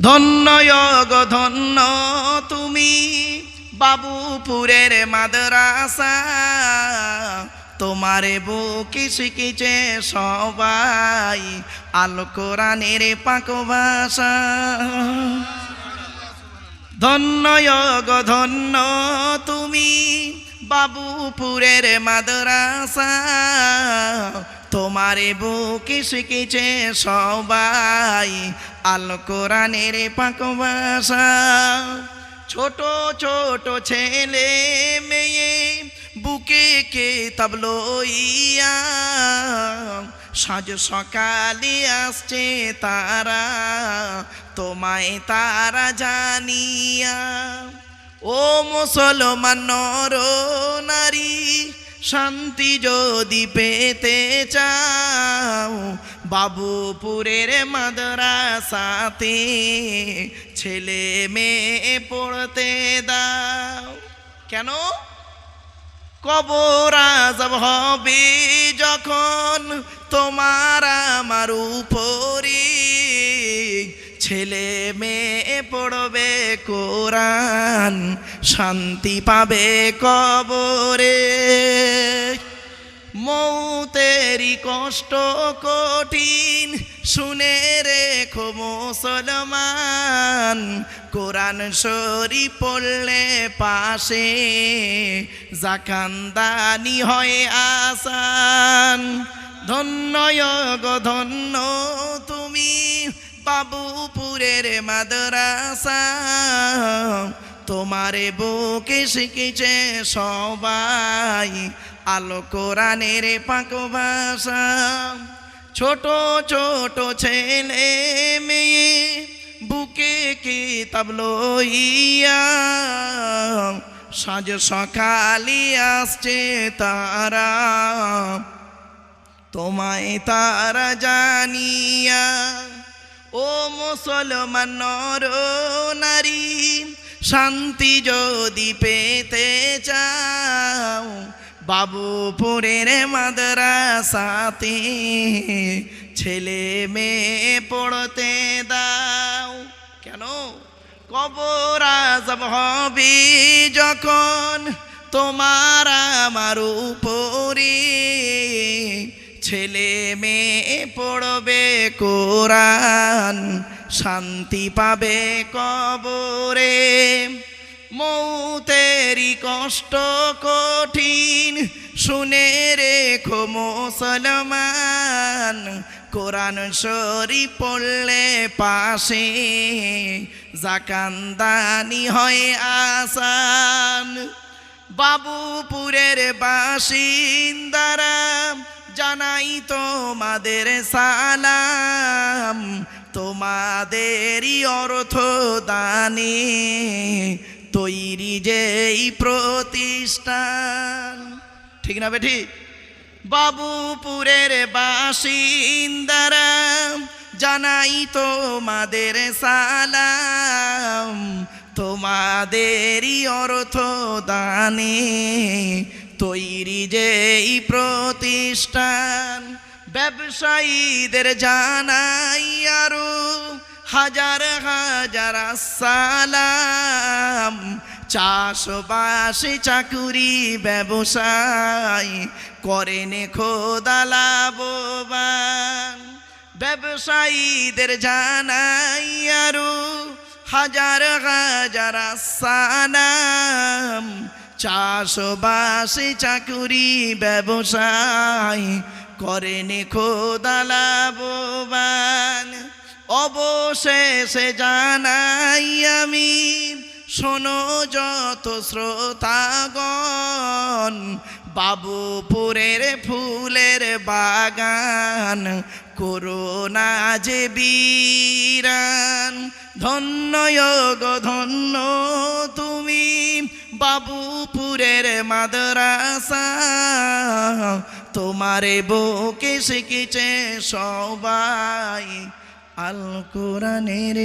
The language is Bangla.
ধন্য ধন্য তুমি বাবুপুরের মাদ্রাসা। তোমারে বুকে শিখেছে সবাই আল কোরআনের পাক ভাষা। ধন্য ধন্য তুমি বাবুপুরের মাদ্রাসা। তোমারে বুকে শিখেছে সবাই আল কোরআনের পাক ভাষা। ছোট ছোট ছেলে মেয়ে, বুকে কে তাবলইয়া সাজ সকালে আসছে তারা, তোমায় তারা জানিয়া। ও মুসলমান নর নারী শান্তি যদি পেতে চাও, বাবুপুরের মাদ্রাসাতে ছেলে মেয়ে পড়তে দাও। কেন? কবর আজব হবে যখন তোমার আমার উপরে। ছেলে মেয়ে পড়বে কোরআন, শান্তি পাবে কবরে। মৌতেরি কষ্ট কঠিন, শুনে রেখো মুসলমান। কোরআন শরী পড়লে পাশে জাকান্দানি হয় আসান। ধন্য ধন্য বাবুপুরের মাদ্রাসা। তোমারে বুকে শিখেছে সবাই আলো কোরআনের পাক ভাষা। ছোট ছোট ছেলে মেয়ে বুকে কিতাব লইয়া সাজ সকালে আসছে তারা। তোমায় তারা জানিয়া মুসলমান নর শান্তি যদি পেতে চাও, বাবুপুরের মাদ্রাসাতে ছেলে মেয়ে পড়তে দাও। কেন? কবর আজব হবে যখন তোমার আমার উপরে। ছেলে মেয়ে পড়বে কোরআন, শান্তি পাবে কবরে। মৌতেরি কষ্ট কঠিন, শুনে রেখো মুসলমান। কোরআন শরী পড়লে পাশে জাকান্দানি হয় আসান। বাবুপুরের বাসিন্দারা জানাই তোমাদের সালাম, তোমাদেরই অর্থ দানে তৈরি যেই প্রতিষ্ঠান। ঠিক না বেঠি? বাবুপুরের বাসিন্দারা জানাই তোমাদের সালাম, তোমাদেরই অর্থ দানে তৈরি যেই প্রতিষ্ঠান, ব্যবসায়ীদের জানাই আরও হাজার হাজার সালাম চাষবাসে চাকুরি ব্যবসায় করেন খোদা লাভবান। ব্যবসায়ীদের জানাই আরও হাজার হাজার সালাম চাষবাসে চাকুরি ব্যবসায় করেন খোদা লাভবান। অবশেষে জানাই আমি, শোনো যত শ্রোতাগণ, বাবুপুরের ফুলের বাগান করোনা যে বীরান। ধন্য ধন্য তুমি বাবুপুরের মাদ্রাসা। তোমারে বুকে শিখেছে সবাই আল কোরআনের